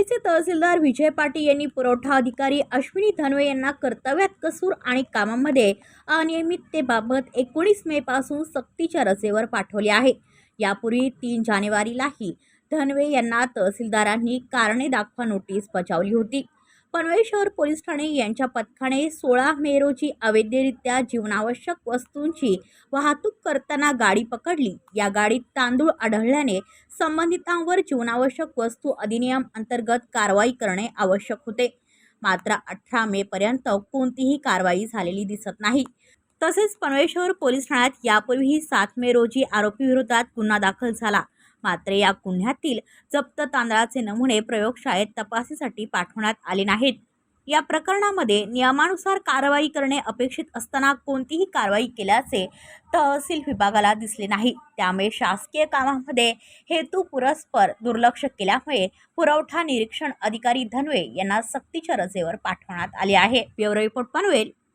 पनवेलचे तहसीलदार विजय पाटील यांनी पुरवठा अधिकारी अश्विनी धनवे यांना कर्तव्यात कसूर आणि कामामध्ये अनियमिततेबाबत एकोणीस मे पासून सक्तीच्या रजेवर पाठवले आहे. यापूर्वी तीन जानेवारीलाही धनवे यांना तहसीलदारांनी कारणे दाखवा नोटीस बजावली होती. पनवेल शहर पोलीस ठाणे यांच्या पथकाने सोळा मे रोजी अवैधरित्या जीवनावश्यक वस्तूंची वाहतूक करताना गाडी पकडली. या गाडीत तांदूळ आढळल्याने संबंधितांवर जीवनावश्यक वस्तू अधिनियम अंतर्गत कारवाई करणे आवश्यक होते. मात्र अठरा मे पर्यंत कोणतीही कारवाई झालेली दिसत नाही. तसेच पनवेल शहर पोलीस ठाण्यात यापूर्वीही सात मे रोजी आरोपीविरोधात गुन्हा दाखल झाला. मात्र या गुन्ह्यातील जप्त तांदळाचे नमुने प्रयोगशाळेत तपासीसाठी पाठवण्यात आले नाहीत. या प्रकरणामध्ये नियमानुसार कारवाई करणे अपेक्षित असताना कोणतीही कारवाई केल्याचे तहसील विभागाला दिसले नाही. त्यामुळे शासकीय कामामध्ये हेतू पुरस्पर दुर्लक्ष केल्यामुळे पुरवठा निरीक्षण अधिकारी धनवे यांना सक्तीच्या रजेवर पाठवण्यात आले आहे. Bureau report Panvel.